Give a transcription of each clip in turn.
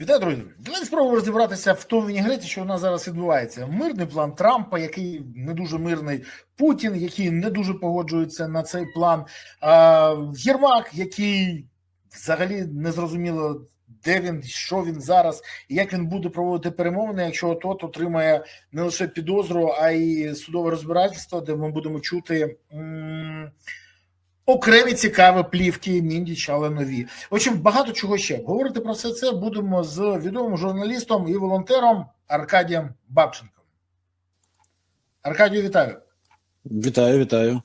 Вітаю, друзі. Давайте спробуємо розібратися в тому вінігреті, що у нас зараз відбувається. Мирний план Трампа, який не дуже мирний, Путін, який не дуже погоджується на цей план. А, Єрмак, який взагалі не зрозуміло, де він, що він зараз, і як він буде проводити перемовини, якщо тот отримає не лише підозру, а й судове розбирательство, де ми будемо чути. Окремі цікаві плівки Міндіч, але нові. В багато чого ще. Говорити про все це будемо з відомим журналістом і волонтером Аркадієм Бабченком. Аркадію, вітаю. Вітаю, вітаю.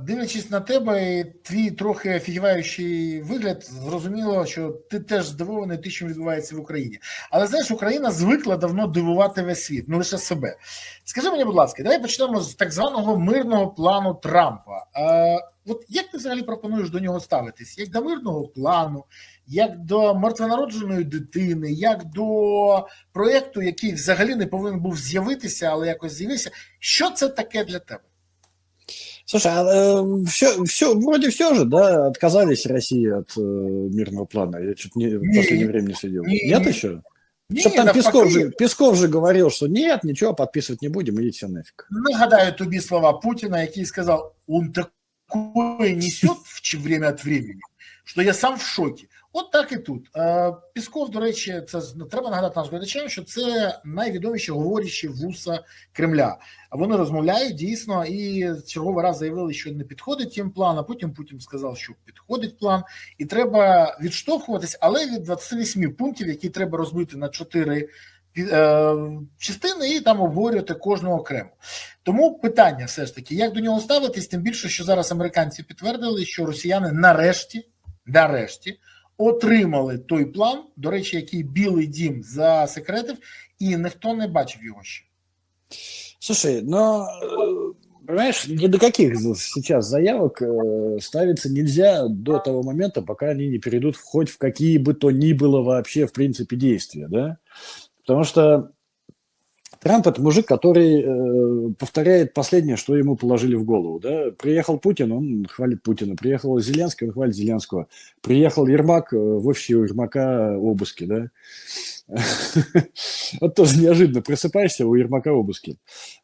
Дивлячись на тебе, твій трохи офігіваючий вигляд, зрозуміло, що ти теж здивований тим, що відбувається в Україні. Але знаєш, Україна звикла давно дивувати весь світ, не лише себе. Скажи мені, будь ласка, давай почнемо з так званого мирного плану Трампа. А, От як ти взагалі пропонуєш до нього ставитись? Як до мирного плану, як до мертвонародженої дитини, як до проєкту, який взагалі не повинен був з'явитися, але якось з'явився. Що це таке для тебе? Слушай, а, э, все, все, вроде все же, да, отказались России от э, мирного плана. Я что-то не, в Не, последнее время не следил. не, нет не. еще? Ні, Чтоб там навпаки. Песков же, Песков же говорил, что нет, ничего, подписывать не будем, идите все нафиг. Нагадаю тобі слова Путіна, який сказав: он такое несет в время від времени, що я сам в шокі. От так і тут. Е, Пісков, до речі, це треба нагадати нашим глядачам, що це найвідоміші говорячі вуса Кремля. Вони розмовляють дійсно і черговий раз заявили, що не підходить їм план. А потім Путін сказав, що підходить план, і треба відштовхуватись, але від 28 пунктів, які треба розбити на 4 е, частини, і там обговорювати кожну окремо. Тому питання все ж таки, як до нього ставитись, тим більше, що зараз американці підтвердили, що росіяни нарешті, нарешті отримали той план, до речі, який Білий Дім засекретив, і ніхто не бачив його ще. Слушай, но, э, понимаешь, ни до каких за- сейчас заявок э, ставиться нельзя до того момента, пока они не перейдут в- хоть в какие бы то ни было вообще, в принципе, действия, да? Потому что Трамп это мужик, который э, повторяет последнее, что ему положили в голову. Да? Приехал Путин, он хвалит Путина. Приехал Зеленский, он хвалит Зеленского. Приехал Ермак, э, в офисе у Ермака обыски. Да? Вот тоже неожиданно просыпаешься у Ермака обыски.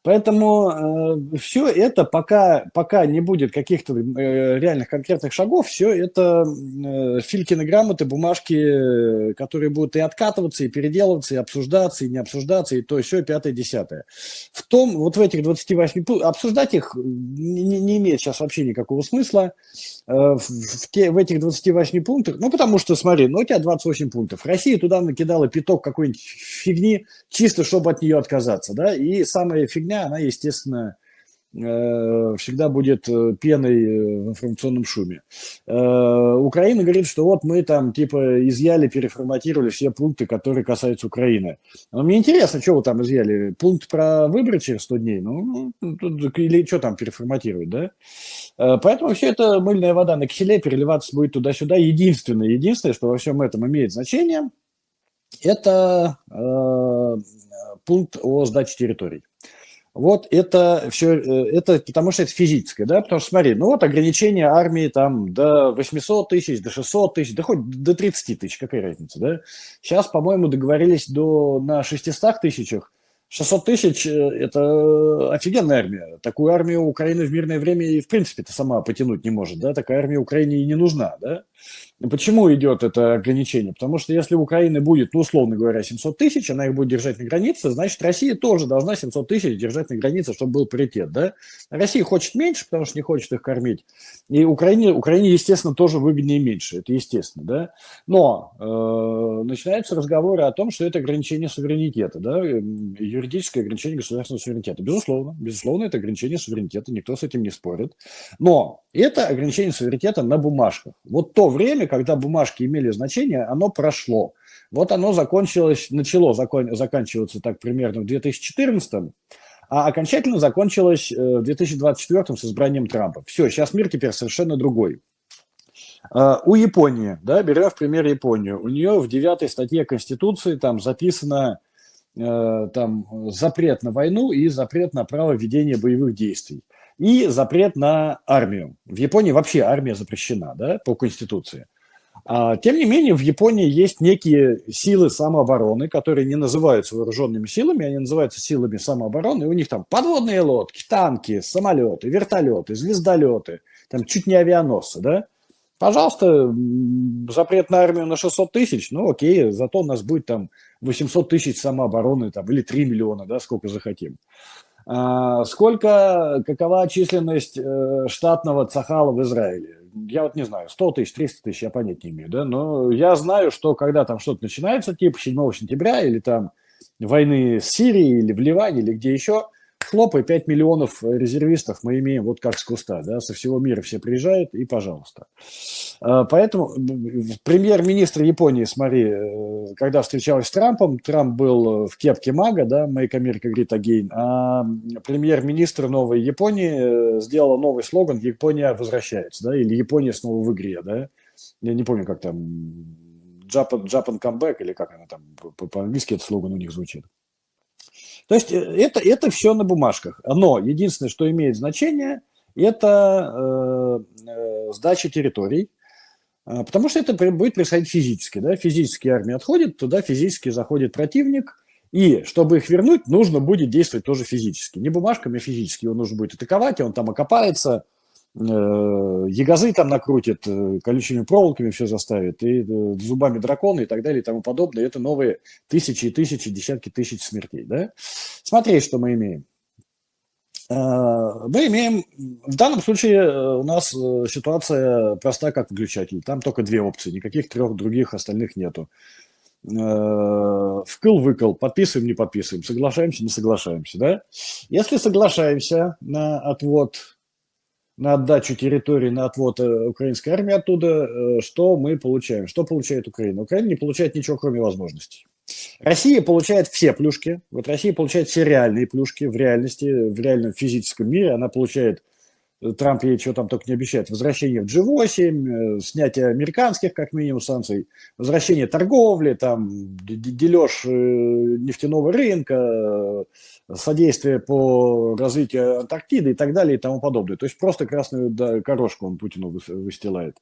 Поэтому все это, пока, пока не будет каких-то э, реальных конкретных шагов, все это э, Филькины грамоты, бумажки, э, которые будут и откатываться, и переделываться, и обсуждаться, и не обсуждаться, и то, все, пятое, десятое. В том, вот в этих 28 пунктах, обсуждать их не- не имеет сейчас вообще никакого смысла. Э, В, в те- в этих 28 пунктах, ну, потому что, смотри, ну, у тебя 28 пунктов. Россия туда накидала пяток какой-нибудь фигни, чисто чтобы от нее отказаться, да, и самая фигня, она, естественно, э, всегда будет э, пеной э, в информационном шуме. Украина говорит, что вот мы там типа изъяли, переформатировали все пункты, которые касаются Украины. Но мне интересно, что вы там изъяли? Пункт про выборы через 100 дней? Ну, ну, тут- или что там переформатировать, да? Поэтому все это мыльная вода на киселе, переливаться будет туда-сюда. Единственное, единственное, что во всем этом имеет значение, это э, пункт о сдаче территорий. Вот это все, это потому что это физическое, да, потому что смотри, ну вот ограничение армии там до 800 тысяч, до 600 тысяч, да хоть до 30 тысяч, какая разница, да? Сейчас, по-моему, договорились до, на 600 тысячах, 600 тысяч – это офигенная армия. Такую армию Украина в мирное время и, в принципе-то, сама потянуть не может, да? Такая армия Украине и не нужна, да? Почему идет это ограничение? Потому что если у Украины будет, ну, условно говоря, 700 тысяч, она их будет держать на границе, значит, Россия тоже должна 700 тысяч держать на границе, чтобы был паритет, да? Россия хочет меньше, потому что не хочет их кормить. И Украине, Украине естественно, тоже выгоднее меньше, это естественно, да? Но э, начинаются разговоры о том, что это ограничение суверенитета, да? Эм, Юридическое ограничение государственного суверенитета. Безусловно, безусловно, это ограничение суверенитета, никто с этим не спорит. Но это ограничение суверенитета на бумажках. Вот то время, когда бумажки имели значение, оно прошло. Вот оно закончилось, начало закон, заканчиваться так примерно в 2014 а окончательно закончилось э, в 2024 с избранием Трампа. Все, сейчас мир теперь совершенно другой. А, У Японии, да, берем в пример Японию, у нее в девятой статье Конституции там записано э, там запрет на войну и запрет на право ведения боевых действий и запрет на армию. В Японии вообще армия запрещена, да, по Конституции. А, тем не менее, в Японии есть некие силы самообороны, которые не называются вооруженными силами, они называются силами самообороны. И у них там подводные лодки, танки, самолеты, вертолеты, звездолеты, там чуть не авианосцы, да? Пожалуйста, запрет на армию на 600 тысяч, ну окей, зато у нас будет там 800 тысяч самообороны там, или 3 миллиона, да, сколько захотим. А, сколько, какова численность э, штатного цахала в Израиле? Я вот не знаю, 100 тысяч, 300 тысяч, я понять не имею, да, но я знаю, что когда там что-то начинается, типа 7 сентября или там войны с Сирией или в Ливане или где еще, хлоп, и 5 миллионов резервистов мы имеем вот как с куста, да, со всего мира все приезжают, и пожалуйста. А, поэтому премьер-министр Японии, смотри, э, когда встречалась с Трампом, Трамп был в кепке мага, да, Make America Great Again, а премьер-министр новой Японии э, сделала новый слоган «Япония возвращается», да, или «Япония снова в игре», да, я не помню, как там, Japan, Japan Comeback, или как она там, по-английски этот слоган у них звучит. То есть э, это, это все на бумажках. Но единственное, что имеет значение, это э, э, сдача территорий, э, потому что это будет происходить физически. Да? Физически армия отходит, туда физически заходит противник, и чтобы их вернуть, нужно будет действовать тоже физически. Не бумажками, а физически. Его нужно будет атаковать, и он там окопается, ягозы там накрутит, э, колючими проволоками все заставит, и э, зубами дракона и так далее и тому подобное. Это новые тысячи и тысячи, десятки тысяч смертей. Да? Смотри, что мы имеем. Мы имеем, в данном случае у нас ситуация проста как выключатель. Там только две опции, никаких трех других остальных нету. Вкл-выкл, подписываем, не подписываем, соглашаемся, не соглашаемся. Да? Если соглашаемся на отвод на отдачу территории, на отвод э, украинской армии оттуда, э, что мы получаем? Что получает Украина? Украина не получает ничего, кроме возможностей. Россия получает все плюшки. Вот Россия получает все реальные плюшки в реальности, в реальном физическом мире. Она получает Трамп ей чего там только не обещает. Возвращение в G8, э, снятие американских, как минимум, санкций, возвращение торговли, там, дележ э, нефтяного рынка, содействие по развитию Антарктиды и так далее и тому подобное. То есть просто красную корошку он Путину выстилает.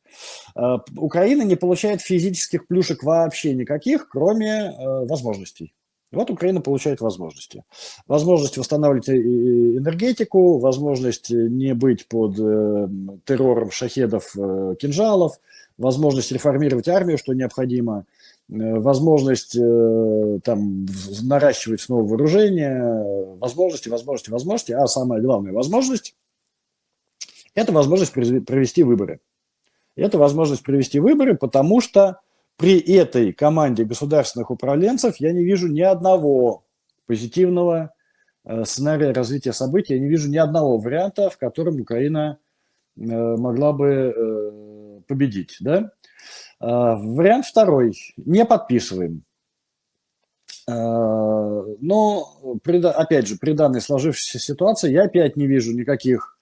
А, Украина не получает физических плюшек вообще никаких, кроме э, возможностей. Вот Украина получает возможности. Возможность восстанавливать энергетику, возможность не быть под э, террором шахедов, э, кинжалов, возможность реформировать армию, что необходимо, возможность там, наращивать снова вооружение, возможности, возможности, возможности, а самая главная возможность – это возможность провести выборы. Это возможность провести выборы, потому что при этой команде государственных управленцев я не вижу ни одного позитивного э, сценария развития событий, я не вижу ни одного варианта, в котором Украина э, могла бы э, победить. Да? Вариант второй. Не подписываем. Но, опять же, при данной сложившейся ситуации я опять не вижу никаких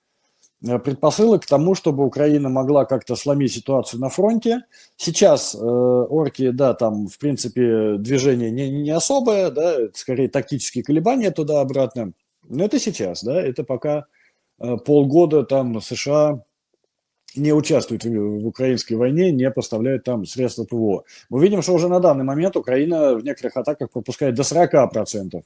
Э, предпосылок к тому, чтобы Украина могла как-то сломить ситуацию на фронте. Сейчас э, орки, да, там, в принципе, движение не, не особое, да, скорее тактические колебания туда-обратно. Но это сейчас, да, это пока э, полгода там США не участвуют в, украинской войне, не поставляют там средства ПВО. Мы видим, что уже на данный момент Украина в некоторых атаках пропускает до 40%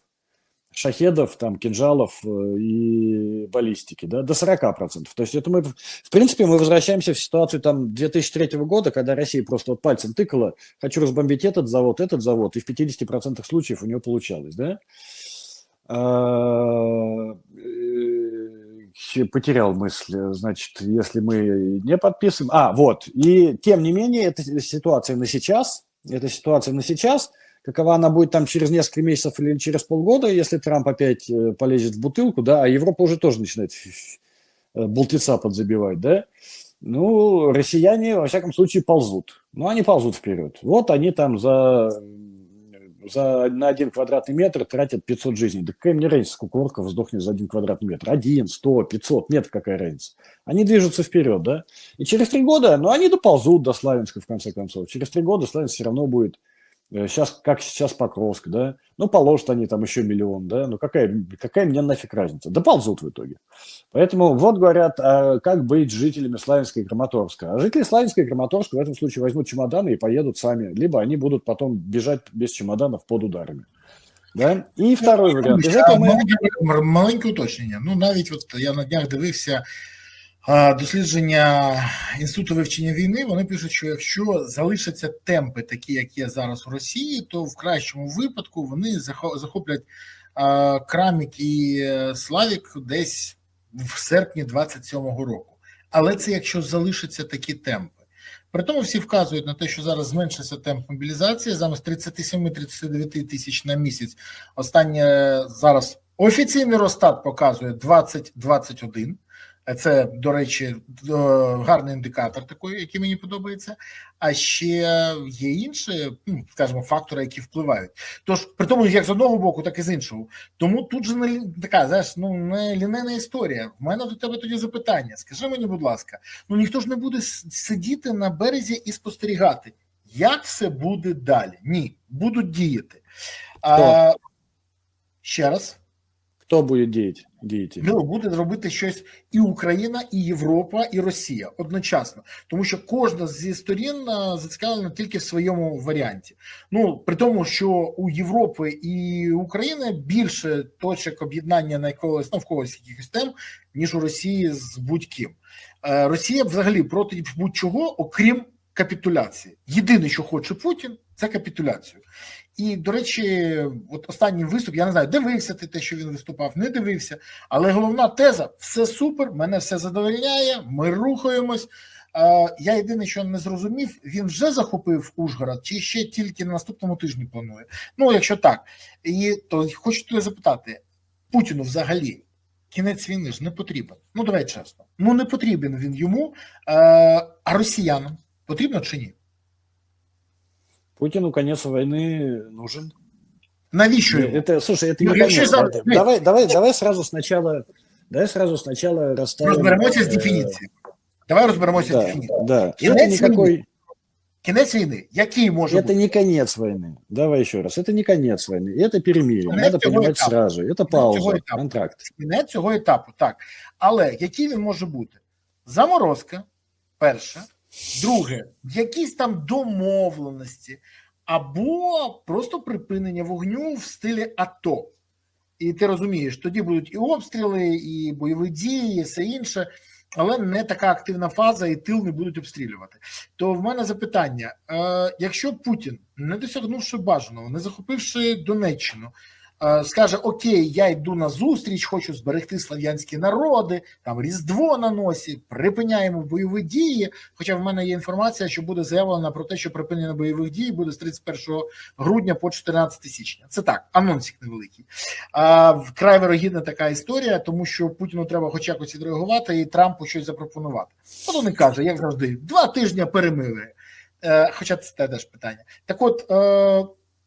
шахедов, там, кинжалов э, и баллистики, да, до 40%. То есть это мы, в принципе, мы возвращаемся в ситуацию там 2003 года, когда Россия просто вот пальцем тыкала, хочу разбомбить этот завод, этот завод, и в 50% случаев у нее получалось, да. Потерял мысль, значит, если мы не подписываем. А, вот, и тем не менее, это ситуация на сейчас, это ситуация на сейчас – Какова она будет там через несколько месяцев или через полгода, если Трамп опять э, полезет в бутылку, да, а Европа уже тоже начинает э, болтеца подзабивать, да, ну, россияне, во всяком случае, ползут. Ну, они ползут вперед. Вот они там за, за, на один квадратный метр тратят 500 жизней. Да какая мне разница, сколько орков сдохнет за один квадратный метр? Один, сто, пятьсот, нет, какая разница. Они движутся вперед, да. И через три года, ну, они доползут до Славянска, в конце концов. Через три года Славянск все равно будет Сейчас, как сейчас Покровск, да, ну, положат они там еще миллион, да, ну, какая, какая мне нафиг разница? Да ползут в итоге. Поэтому вот говорят, а как быть с жителями Славянска и Краматорска. А жители Славянска и Краматорска в этом случае возьмут чемоданы и поедут сами, либо они будут потом бежать без чемоданов под ударами. Да? І второй варіант. Із А, этого ми... маленьке, маленьке уточнення. Ну, навіть от я на днях дивився а, дослідження Інституту вивчення війни. Вони пишуть, що якщо залишаться темпи, такі, як є зараз у Росії, то в кращому випадку вони захоплять Крамік і е, Славік десь в серпні 27-го року. Але це якщо залишаться такі темпи. При тому всі вказують на те, що зараз зменшився темп мобілізації замість 37-39 тисяч на місяць. Останнє зараз офіційний Росстат показує 20-21. Це, до речі, е, гарний індикатор такий, який мені подобається. А ще є інші, ну, скажімо, фактори, які впливають. Тож, при тому, як з одного боку, так і з іншого. Тому тут же не така, знаєш, ну не лінейна історія. В мене до тебе тоді запитання. Скажи мені, будь ласка, ну ніхто ж не буде сидіти на березі і спостерігати, як все буде далі. Ні, будуть діяти. А, ще раз. Хто буде діяти? діяти? Ну, буде робити щось і Україна, і Європа, і Росія одночасно, тому що кожна зі сторін зацікавлена тільки в своєму варіанті. Ну при тому, що у Європи і України більше точок об'єднання на якогось навколись якихось тем, ніж у Росії з будь-ким. Е, Росія взагалі проти будь-чого, окрім капітуляції. Єдине, що хоче Путін, це капітуляцію. І, до речі, от останній виступ, я не знаю, дивився ти те, що він виступав, не дивився. Але головна теза: все супер, мене все задовольняє, ми рухаємось. Я єдине, що не зрозумів, він вже захопив Ужгород, чи ще тільки на наступному тижні планує. Ну, якщо так, і то хочу тебе запитати: Путіну взагалі кінець війни ж не потрібен. Ну, давай чесно. Ну не потрібен він йому, е, а росіянам потрібно чи ні? Путину конец войны нужен. Навіщо йому? Это, слушай, это не Ну, я конец. еще за- Это- Давай, давай, давай сразу сначала, давай сразу сначала расставим. Розберемося з э, дефініцією. Давай розберемося з Да, дефініцією. да. Кінець Это никакой, Кінець війни, який може это бути? не конец войны. Давай еще раз. Это не конец войны. Это перемирие. Конец Надо всего понимать этапа. сразу. Это всего пауза, этапа. контракт. Кінець цього етапу, так. Але який він може бути? Заморозка, перше. Друге, якісь там домовленості, або просто припинення вогню в стилі АТО. І ти розумієш, тоді будуть і обстріли, і бойові дії, і все інше, але не така активна фаза, і тил не будуть обстрілювати. То в мене запитання: е, якщо Путін, не досягнувши бажаного, не захопивши Донеччину, скаже: Окей, я йду на зустріч, хочу зберегти слав'янські народи, там Різдво на носі, припиняємо бойові дії. Хоча в мене є інформація, що буде заявлено про те, що припинення бойових дій буде з 31 грудня по 14 січня. Це так, анонсик невеликий. А вкрай вирогідна така історія, тому що Путіну треба хоч якось відреагувати і Трампу щось запропонувати. От він каже, як завжди, два тижні перемири. Е, хоча це теж питання. Так от.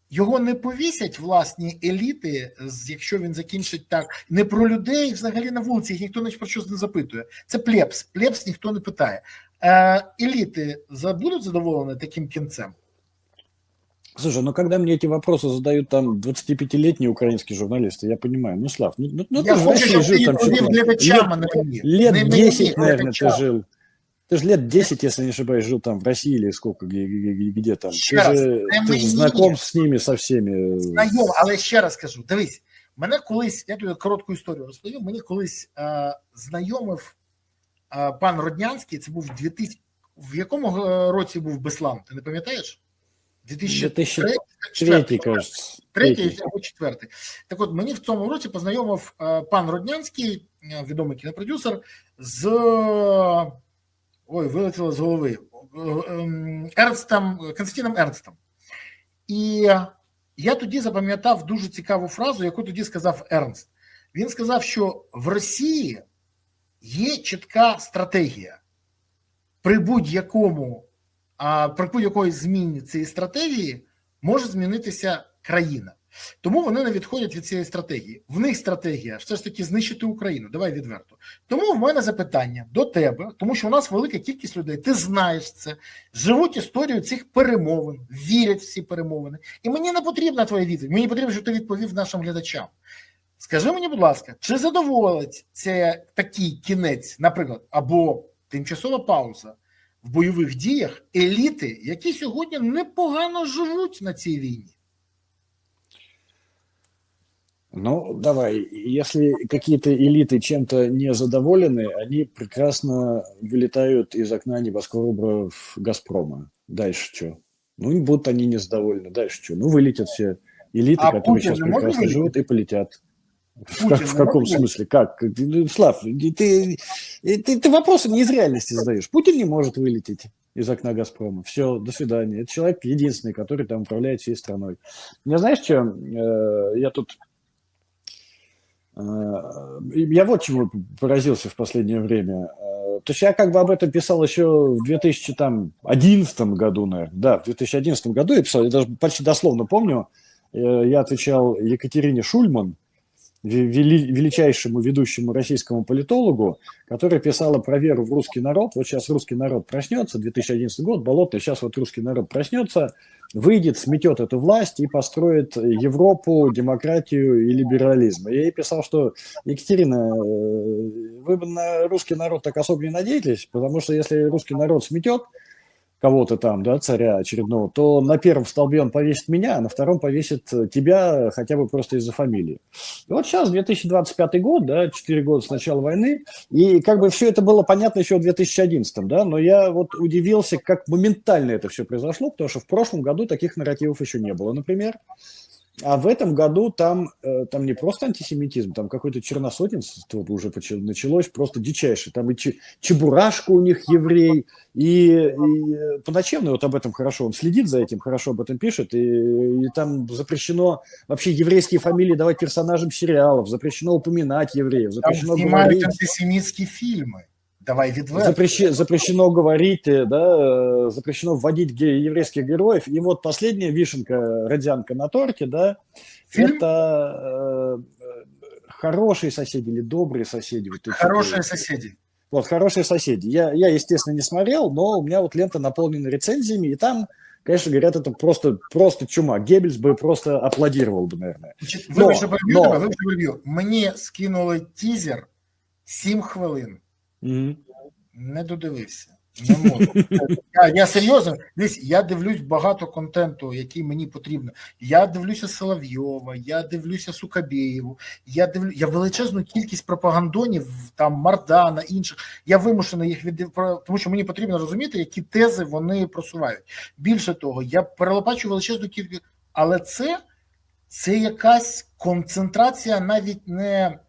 Е, його не повісять власні еліти, з- якщо він закінчить так. Не про людей взагалі на вулиці, їх ніхто ні про що не запитує. Це плебс. Плебс ніхто не питає. Е, еліти за- будуть задоволені таким кінцем? Слушай, ну когда мне эти вопросы задают там 25-летние украинские журналисты, я понимаю, ну, Слав, ну, ну, ну Я ты же в хочу, России щоб ти жил там відповів что-то глядачам, а не мені. лет Не мені, 10, наверное, глядачам. ты жил. Ты же лет 10, если не ошибаюсь, жил там в России или сколько, где, где- где там. Еще Ты раз, же, не ты мне. же знаком с ними, со всеми. Знайом, але ще раз кажу: дивись, мене колись, я тобі коротку історію розповім. Мені колись е, знайомив е, пан Роднянський, це був 2000, в якому е, році був Беслан? Ти не пам'ятаєш? 2003 Третий, кажется. третій або четвертий. Так от мені в цьому році познайомив е, пан Роднянський, е, відомий кінопродюсер, з ой, вилетіло з голови ем, Ернстом, Константином Ернстом. І я тоді запам'ятав дуже цікаву фразу, яку тоді сказав Ернст. Він сказав, що в Росії є чітка стратегія. При будь-якому при будь-якої зміні цієї стратегії може змінитися країна. Тому вони не відходять від цієї стратегії. В них стратегія все ж таки знищити Україну. Давай відверто. Тому в мене запитання до тебе, тому що у нас велика кількість людей. Ти знаєш це, живуть історію цих перемовин, вірять в ці перемовини. І мені не потрібна твоя відповідь. Мені потрібно, щоб ти відповів нашим глядачам. Скажи мені, будь ласка, чи задоволить це такий кінець, наприклад, або тимчасова пауза в бойових діях еліти, які сьогодні непогано живуть на цій війні? Ну, давай, если какие-то элиты чем-то не задоволены, они прекрасно вылетают из окна небоскребов «Газпрома». Дальше что? Ну, будут они незадовольны. Дальше что? Ну, вылетят все элиты, А которые Путин сейчас прекрасно вылететь? живут, и полетят. В, как- в каком смысле? Как? Ну, Слав, ты, ты, ты, ты вопросы не из реальности задаешь. Путин не может вылететь из окна «Газпрома». Все, до свидания. Это человек единственный, который там управляет всей страной. Я знаешь, что? Э, Я тут Э, Я вот чему поразился в последнее время. Э, То есть я как бы об этом писал еще в 2011 году, наверное. Да, в 2011 году я писал, я даже почти дословно помню, э, я отвечал Екатерине Шульман, вели- величайшему ведущему российскому политологу, которая писала про веру в русский народ. Вот сейчас русский народ проснется, 2011 год, болотный, сейчас вот русский народ проснется, выйдет, сметет эту власть и построит Европу, демократию и либерализм. Я ей писал, что, Екатерина, э, вы бы на русский народ так особо не надеетесь, потому что если русский народ сметет кого-то там, да, царя очередного, то на первом столбе он повесит меня, а на втором повесит тебя хотя бы просто из-за фамилии. И вот сейчас 2025 год, да, 4 года с начала войны, и как бы все это было понятно еще в 2011, да, но я вот удивился, как моментально это все произошло, потому что в прошлом году таких нарративов еще не было, например. А в этом году там, э, там не просто антисемитизм, там какой-то черносотенство уже поч- началось, просто дичайшее. Там и Че- Чебурашка у них еврей, и, и э, Поначевный вот об этом хорошо, он следит за этим, хорошо об этом пишет, и, и там запрещено вообще еврейские фамилии давать персонажам сериалов, запрещено упоминать евреев, Там запрещено знімають говорить... антисемітські фільми. Давай відверто. Запрещи- запрещено говорить, э, да, э, запрещено вводить ге- еврейских героев. И вот последняя вишенка, родянка на торте, да, Фильм это э, э, хорошие соседи или добрые соседи. Вот эти «Хорошие вот. соседи». Вот, хорошие соседи. Я, я, естественно, не смотрел, но у меня вот лента наполнена рецензиями, и там, конечно, говорят, это просто, просто чума. Геббельс бы просто аплодировал бы, наверное. Значить, Но, Вибач, що переб'ю но. тебе, вибач, що переб'ю. Мені скинули тізер 7 хвилин. Не додивився. Не можу. Я, я серйозно, дивись, я дивлюсь багато контенту, який мені потрібно. Я дивлюся Соловйова, я дивлюся Сукабєєву, я дивлю, я величезну кількість пропагандонів, там Мардана, інших. Я вимушений їх від тому що мені потрібно розуміти, які тези вони просувають. Більше того, я перелопачу величезну кількість, але це. Це якась концентрація навіть не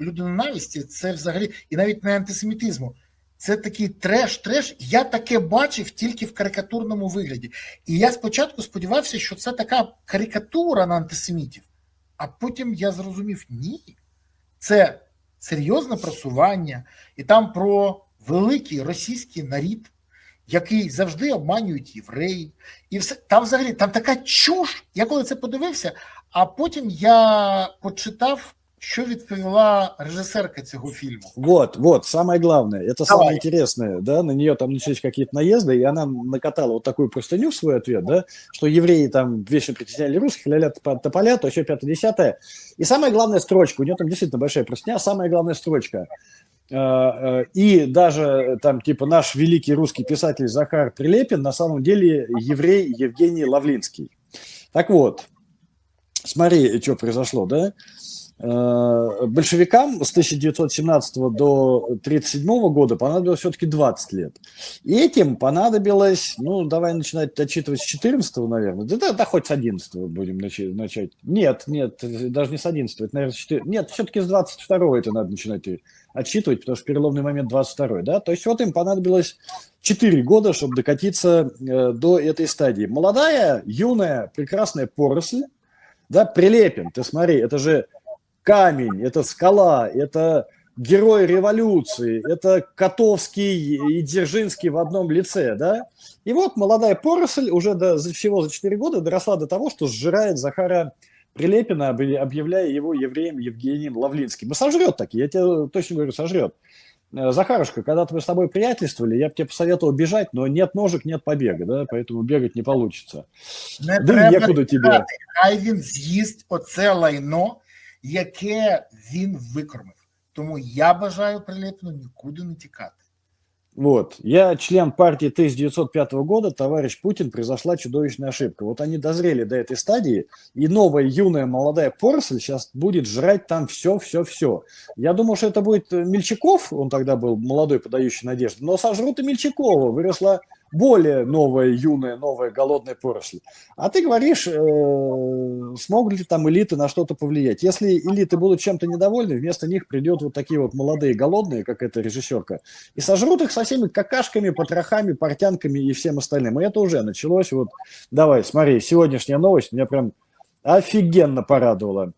людинонависті, це взагалі і навіть не антисемітизму. Це такий треш-треш. Я таке бачив тільки в карикатурному вигляді. І я спочатку сподівався, що це така карикатура на антисемітів, а потім я зрозумів, ні, це серйозне просування, і там про великий російський нарід, який завжди обманюють євреї. І все там взагалі там така чуш. Я коли це подивився, а потім я почитав, що відповіла режисерка цього фільму. Вот, вот, самое главное, это Давай. самое интересное, да, на нее там начались какие-то наезды, и она накатала вот такую простыню в свой ответ, да, что евреи там вечно притесняли русских, ля-ля тополя, то еще пятое-десятое. И самая главная строчка, у нее там действительно большая простыня, самая главная строчка. Э, э, И даже там типа наш великий русский писатель Захар Прилепин на самом деле еврей Евгений Лавлинский. Так вот, смотри, что произошло, да? Э, большевикам с 1917 до 1937 года понадобилось все-таки 20 лет. И этим понадобилось, ну, давай начинать отчитывать с 14 наверное. Да, да, да хоть с 11 будем начать. Нет, нет, даже не с 11 это, наверное, с 4. Нет, все-таки с 22 это надо начинать и отсчитывать, потому что переломный момент 22 да. То есть вот им понадобилось 4 года, чтобы докатиться э, до этой стадии. Молодая, юная, прекрасная поросль, да, Прилепин, ты смотри, это же камень, это скала, это герой революции, это Котовский и Дзержинский в одном лице, да? И вот молодая поросль уже до, всего за 4 года доросла до того, что сжирает Захара Прилепина, объявляя его евреем Евгением Лавлинским. И сожрет таки, я тебе точно говорю, сожрет. Э, Захарушка, когда-то мы с тобой приятельствовали, я бы тебе посоветовал бежать, но нет ножек, нет побега, да, поэтому бегать не получится. Не Да треба некуди тебе. тікати. Хай він з'їсть оце лайно, яке він викормив. Тому я бажаю Прилепіну нікуди не тікати. Вот. Я член партии 1905 года, товарищ Путин, произошла чудовищная ошибка. Вот они дозрели до этой стадии, и новая юная молодая поросль сейчас будет жрать там все, все, все. Я думал, что это будет э, Мельчаков, он тогда был молодой, подающий надежды, но сожрут и Мельчакова, выросла более новая, юная, новая, голодная поросль. А ты говоришь, э, смогут ли там элиты на что-то повлиять? Если элиты будут чем-то недовольны, вместо них придет вот такие вот молодые, голодные, как эта режиссерка, и сожрут их со всеми какашками, потрохами, портянками и всем остальным. И это уже началось. Вот, давай, смотри, сегодняшняя новость меня прям офигенно порадовала.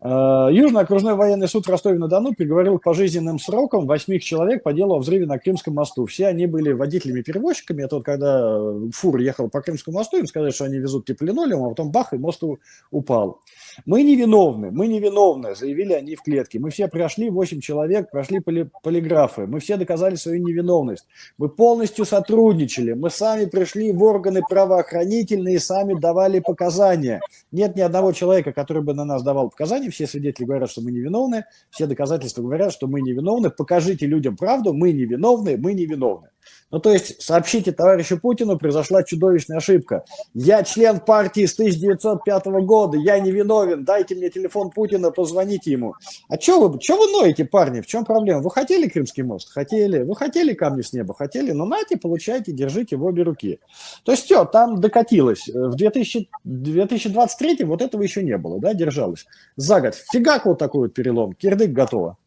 Э, Южный окружной военный суд в Ростове-на-Дону приговорил к пожизненным срокам восьмих человек по делу о взрыве на Крымском мосту. Все они были водителями-перевозчиками. Это вот когда фур ехал по Крымскому мосту, им сказали, что они везут типа а потом бах, и мост упал. Мы невиновны, мы невиновны, заявили они в клетке. Мы все прошли, 8 человек, прошли поли- полиграфы. Мы все доказали свою невиновность. Мы полностью сотрудничали. Мы сами пришли в органы правоохранительные сами давали показания. Нет ни одного человека, который бы на нас давал показания. Все свидетели говорят, что мы невиновны. Все доказательства говорят, что мы невиновны. Покажите людям правду. Мы невиновны, мы невиновны. Ну, то есть, сообщите товарищу Путину, произошла чудовищная ошибка. Я член партии с 1905 года, я невиновен, дайте мне телефон Путина, позвоните ему. А что вы, чё вы ноете, парни, в чем проблема? Вы хотели Крымский мост? Хотели. Вы хотели камни с неба? Хотели. Ну, нате, получайте, держите в обе руки. То есть, все, там докатилось. В 2000, 2023 вот этого еще не было, да, держалось. За год. Фигак вот такой вот перелом. Кирдык готово.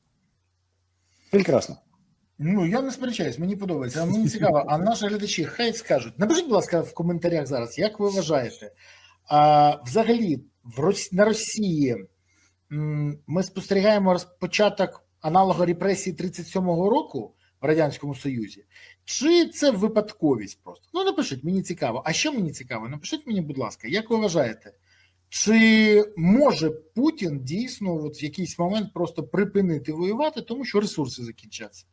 Прекрасно. Ну, я не сперечаюсь, мені подобається. Мені цікаво, а наші глядачі хай скажуть. Напишіть, будь ласка, в коментарях зараз, як ви вважаєте, а, взагалі в на Росії ми спостерігаємо початок аналога репресій 37-го року в Радянському Союзі, чи це випадковість просто? Ну, напишіть, мені цікаво. А що мені цікаво? Напишіть мені, будь ласка, як ви вважаєте, чи може Путін дійсно от в якийсь момент просто припинити воювати, тому що ресурси закінчаться?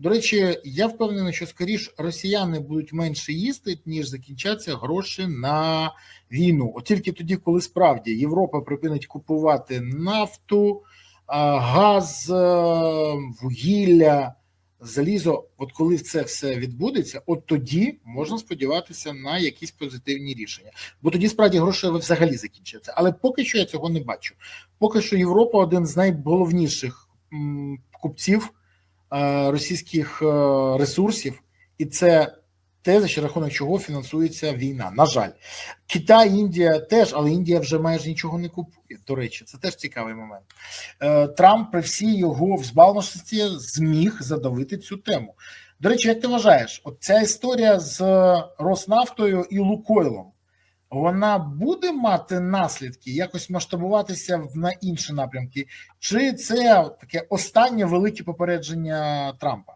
До речі, я впевнений, що скоріш росіяни будуть менше їсти, ніж закінчаться гроші на війну. От тільки тоді, коли справді Європа припинить купувати нафту, газ, е, вугілля, залізо. От коли це все відбудеться, от тоді можна сподіватися на якісь позитивні рішення. Бо тоді справді гроші взагалі закінчаться. Але поки що я цього не бачу. Поки що Європа один з найголовніших купців російських е, ресурсів, і це те, за що рахунок чого фінансується війна. На жаль, Китай, Індія теж, але Індія вже майже нічого не купує. До речі, це теж цікавий момент. Е, Трамп при всій його взбалмошності зміг задавити цю тему. До речі, як ти вважаєш, от ця історія з Роснафтою і Лукойлом, вона буде мати наслідки, якось масштабуватися в- на інші напрямки, чи це таке останнє велике попередження Трампа?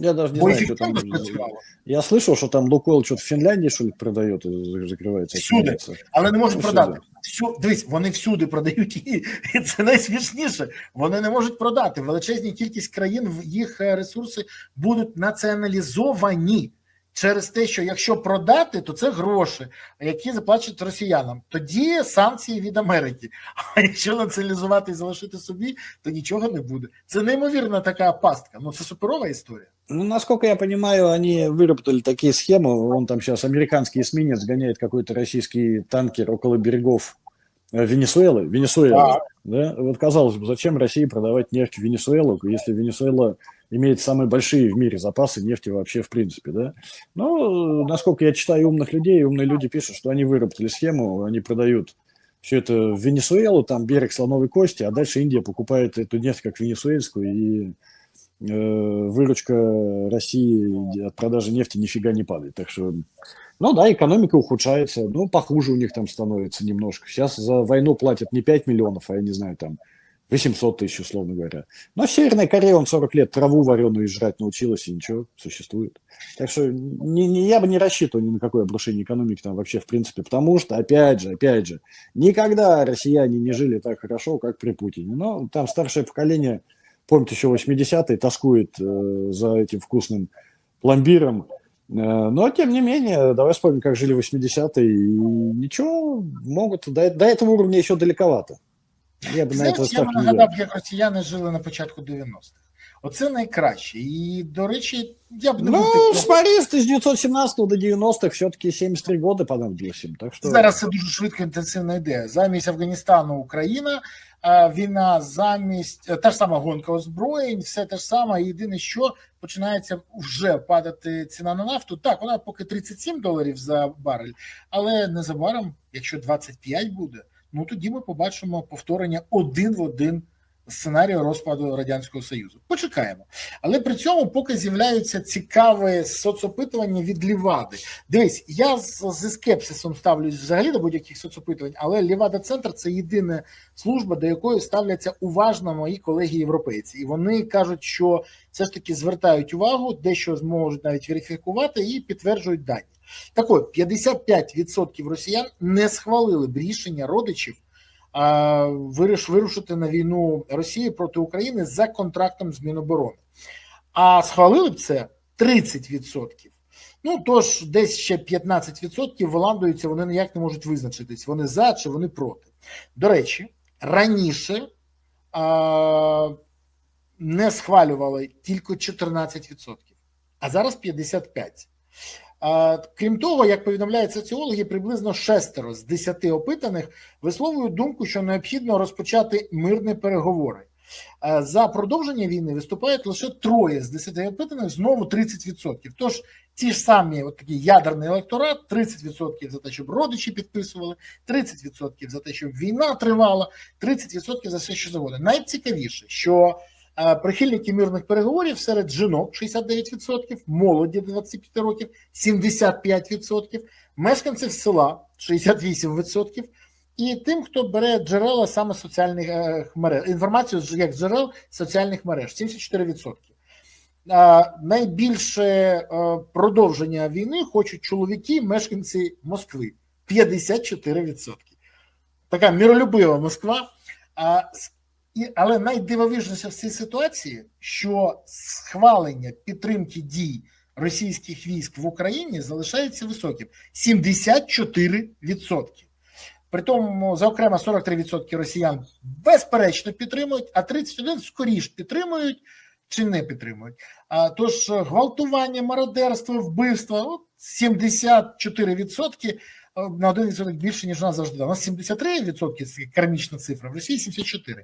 Я даже не Бо знаю, что там. ефективно спрацювало, Я слышал, что там Лукойл что-то в Финляндии, что ли, продает, и закрывается. Всюди. открывается. але не можуть Ну, продати. всюди. Всю, дивись, вони всюди продають і, і це найсмішніше. Вони не можуть продати. Величезні кількість країн в їх е, ресурси будуть націоналізовані через те, що якщо продати, то це гроші, які заплачують росіянам. Тоді санкції від Америки. А якщо націоналізувати і залишити собі, то нічого не буде. Це неймовірна така пастка. Ну це суперова історія. Ну, насколько я понимаю, они выработали такие схемы. Он там сейчас американский эсминец гоняет какой-то российский танкер около берегов э, Венесуэлы. Венесуэла. Так. Да? Вот казалось бы, зачем России продавать нефть в Венесуэлу, если Венесуэла имеет самые большие в мире запасы нефти вообще в принципе, да? Но, насколько я читаю умных людей, умные люди пишут, что они выработали схему, они продают все это в Венесуэлу, там берег слоновой кости, а дальше Индия покупает эту нефть как венесуэльскую, и э, выручка России от продажи нефти нифига не падает. Так что, ну да, экономика ухудшается, ну, похуже у них там становится немножко. Сейчас за войну платят не 5 миллионов, а я не знаю, там 800 тысяч, условно говоря. Но Северная Корея, он 40 лет траву вареную жрать научилась, и ничего, существует. Так что не, не, я бы не рассчитывал ни на какое обрушение экономики там вообще в принципе, потому что, опять же, опять же, никогда россияне не жили так хорошо, как при Путине. Но там старшее поколение, помните, еще 80-е, тоскует э, за этим вкусным пломбиром. Э, но, тем не менее, давай вспомним, как жили 80-е, и ничего, могут, до, до этого уровня еще далековато. Я на Знаєш, я нагадав, як росіяни жили на початку 90-х. Оце найкраще. І, до речі, я б не Ну, таким- смотри, с 1917 до 90-х все-таки 73 года понадобилось им. Так что... Зараз це дуже швидко інтенсивна ідея. Замість Афганістану Україна, війна замість е, та ж сама гонка озброєнь, все те ж саме. Єдине, що починається вже падати ціна на нафту. Так, вона поки 37 доларів за барель, але незабаром, якщо 25 буде, ну тоді ми побачимо повторення один в один сценарію розпаду радянського союзу. Почекаємо. Але при цьому поки з'являються цікаві соцопитування від Лівади. Дивись, я зі скепсисом ставлюсь взагалі до будь-яких соцопитувань, але Лівада Центр це єдина служба, до якої ставляться уважно мої колеги європейці, і вони кажуть, що все ж таки звертають увагу, дещо зможуть навіть верифікувати і підтверджують дані. Так от 55% росіян не схвалили б рішення родичів виріш, вирушити на війну Росії проти України за контрактом з Міноборони. А схвалили б це 30%. Ну тож десь ще 15% виландуються, вони ніяк не можуть визначитись, вони за чи вони проти. До речі, раніше а, не схвалювали тільки 14%, а зараз 55%. Крім того, як повідомляють соціологи, приблизно шестеро з десяти опитаних висловлюють думку, що необхідно розпочати мирні переговори. За продовження війни виступають лише троє з десяти опитаних, знову 30%. Тож ті ж самі, от такий ядерний електорат, 30% за те, щоб родичі підписували, 30% за те, щоб війна тривала, 30% за все, що завгодно. Найцікавіше, що прихильники мирних переговорів серед жінок 69%, молоді 25 років 75%, мешканців села 68%, і тим, хто бере джерела саме соціальних е, мереж, інформацію як джерел соціальних мереж 74%. А, найбільше е, продовження війни хочуть чоловіки, мешканці Москви 54%. Така миролюбива Москва. А, і, але найдивовижніше в цій ситуації, що схвалення підтримки дій російських військ в Україні залишається високим 74%. При тому, зокрема, 43% росіян безперечно підтримують, а 31% скоріш підтримують чи не підтримують. А тож гвалтування, мародерство, вбивство от 74% е, на 1% більше, ніж у нас завжди. У нас 73% це кармічна цифра, в Росії 74%.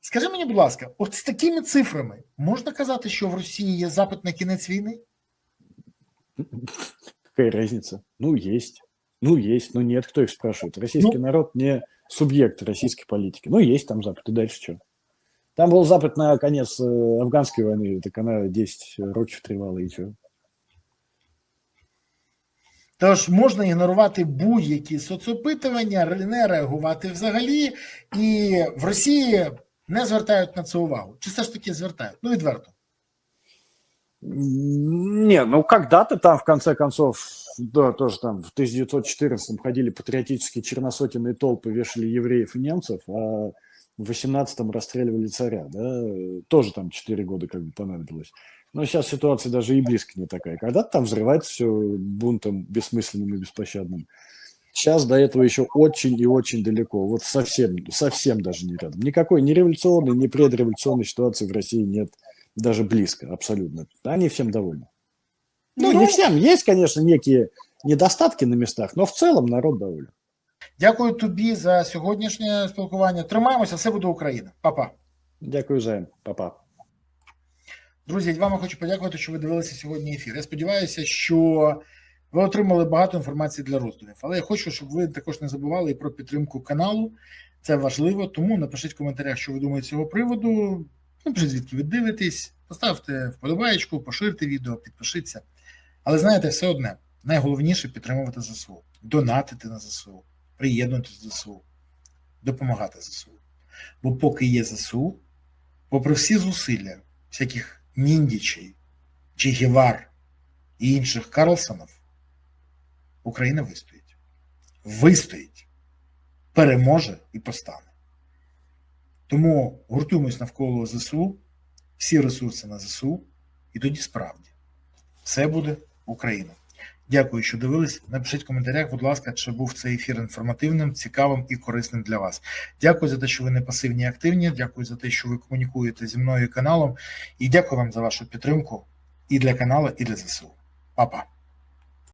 Скажи мені, будь ласка, от з такими цифрами можна казати, що в Росії є запит на кінець війни? Какая разница? Ну, есть. Ну, есть. Ну, нет, кто их спрашивает? Российский народ не субъект российской политики. Ну, есть там Запад. И дальше что? Там был Запад на конец э, афганской войны. Так она 10 років тривала и что? Тож можна ігнорувати будь-які соцопитування, не реагувати взагалі, і в Росії не звертають на це увагу. Чи все ж таки звертають? Ну, відверто. Не, ну когда-то там, в конце концов, да, тоже там в 1914 ходили патриотические черносотенные толпы, вешали евреев и немцев, а в 18-м расстреливали царя, да, тоже там 4 года как бы понадобилось. Но сейчас ситуация даже и близко не такая. Когда-то там взрывается все бунтом бессмысленным и беспощадным. Сейчас до этого еще очень и очень далеко. Вот совсем, совсем даже не рядом. Никакой ни революционной, ни предреволюционной ситуации в России нет даже близко, абсолютно. Они всем довольны. Ну, не всем. Есть, конечно, некие недостатки на местах, но в целом народ доволен. Дякую тобі за сьогоднішнє спілкування. Тримаємося, все буде Україна. Па-па. Дякую, Займ. Папа. Друзі, вам я хочу подякувати, що ви дивилися сьогодні ефір. Я сподіваюся, що Ви отримали багато інформації для роздумів. Але я хочу, щоб ви також не забували і про підтримку каналу. Це важливо. Тому напишіть в коментарях, що ви думаєте з цього приводу. Напишіть, звідки ви дивитесь, поставте вподобаєчку, поширте відео, підпишіться. Але знаєте, все одне найголовніше підтримувати ЗСУ, донатити на ЗСУ, приєднувати ЗСУ, допомагати ЗСУ. Бо поки є ЗСУ, попри всі зусилля всяких ніндічей, чи Гевар і інших Карлсонів, Україна вистоїть. Вистоїть, переможе і постане. Тому гуртуємось навколо ЗСУ, всі ресурси на ЗСУ, і тоді справді все буде Україна. Дякую, що дивились. Напишіть в коментарях, будь ласка, чи був цей ефір інформативним, цікавим і корисним для вас. Дякую за те, що ви не пасивні і активні. Дякую за те, що ви комунікуєте зі мною і каналом. І дякую вам за вашу підтримку і для каналу, і для ЗСУ. Па-па.